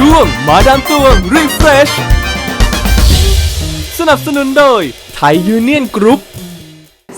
ช่วงมาดามตวงรีเฟรชสนับสนุนโดยไทยยูเนียนกรุ๊ป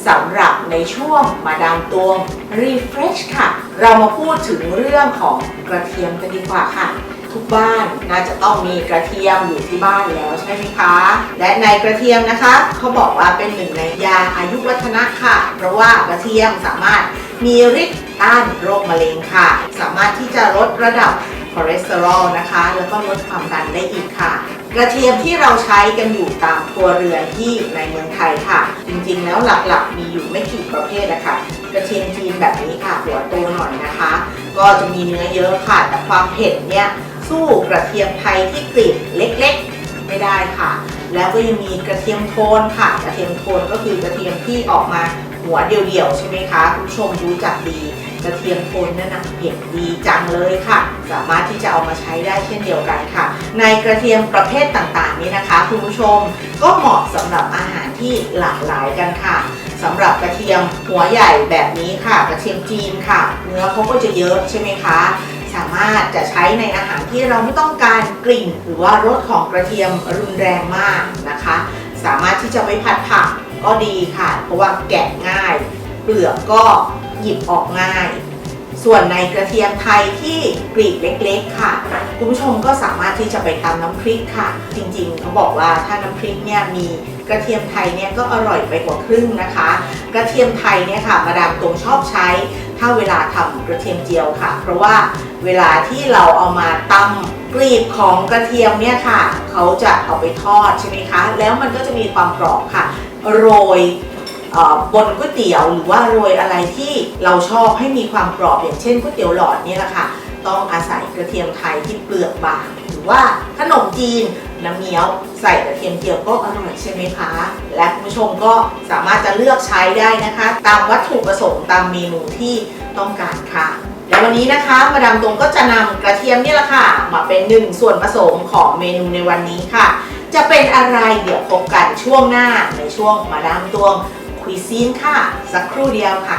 สำหรับในช่วงมาดามตวง Refresh ค่ะ เรามาพูดถึงเรื่องของกระเทียมกันดีกว่าค่ะ ทุกบ้านน่าจะต้องมีกระเทียมอยู่ที่บ้านแล้วใช่ไหมคะ และในกระเทียมนะคะ เขาบอกว่าเป็นหนึ่งในยาอายุวัฒนะค่ะ เพราะว่ากระเทียมสามารถมีฤทธิ์ต้านโรคมะเร็งค่ะ สามารถที่จะลดระดับ คอเลสเตอรอลนะคะ แล้วก็ลดความดันได้อีกค่ะ กระเทียมที่เราใช้กันอยู่ตามครัวเรือนที่ในเมืองไทยค่ะ จริงๆแล้วหลักๆ มีอยู่ไม่กี่ประเภทนะคะกระเทียมจีนแบบนี้ค่ะหัวโตหน่อยนะคะ ก็จะมีเนื้อเยอะค่ะ แต่ความเผ็ดเนี่ยสู้กระเทียมไทยที่กรีบเล็กๆ ไม่ได้ค่ะ แล้วก็ยังมีกระเทียมโทนค่ะ กระเทียมโทนก็คือกระเทียมที่ออกมา หัวเดียวๆ ใช่ไหมคะ คุณผู้ชมรู้จักดีกระเทียมโทนนั่นนะเผ็ดดีจังเลยค่ะ สามารถที่จะเอามาใช้ได้เช่นเดียวกันค่ะ ในกระเทียมประเภทต่างๆนี้นะคะ คุณผู้ชมก็เหมาะสำหรับอาหารที่หลากหลายกันค่ะสำหรับกระเทียมหัวใหญ่แบบนี้ค่ะ กระเทียมจีนค่ะ เนื้อเขาก็จะเยอะใช่ไหมคะสามารถจะใช้ในอาหารที่เราไม่ต้องการกลิ่น หรือว่ารสของกระเทียมรุนแรงมากนะคะ สามารถที่จะไปผัดผักก็ดีค่ะ เพราะว่าแกะง่าย เปลือกก็หยิบออกง่าย ส่วนในกระเทียมไทยที่กรีบเล็กๆค่ะ คุณผู้ชมก็สามารถที่จะไปตำน้ำพริกค่ะ จริงๆเขาบอกว่าถ้าน้ำพริกเนี่ยมีกระเทียมไทยเนี่ยก็อร่อยไปกว่าครึ่งนะคะ กระเทียมไทยเนี่ยค่ะมาดามตรงชอบใช้ ถ้าเวลาทำกระเทียมเจียวค่ะ เพราะว่าเวลาที่เราเอามาตำกรีบของกระเทียมเนี่ยค่ะ เขาจะเอาไปทอดใช่ไหมคะ แล้วมันก็จะมีความกรอบค่ะ โรยบนก๋วยเตี๋ยวหรือว่าโรยอะไรที่เราชอบให้มีความกรอบอย่างเช่นก๋วยเตี๋ยวหลอดนี่แหละค่ะต้องอาศัยกระเทียมไทยที่เปลือกบาง หรือว่าขนมจีนน้ำเงี้ยวใส่กระเทียมเจียวก็อร่อยใช่ไหมคะ และคุณผู้ชมก็สามารถจะเลือกใช้ได้นะคะ ตามวัตถุประสงค์ตามเมนูที่ต้องการค่ะและวันนี้นะคะมาดามตรงก็จะนำกระเทียมนี่แหละค่ะ มาเป็นหนึ่งส่วนผสมของเมนูในวันนี้ค่ะ จะเป็นอะไรเดี๋ยวพบกันช่วงหน้าในช่วงมาดามตวงคุยซีนค่ะ สักครู่เดียวค่ะ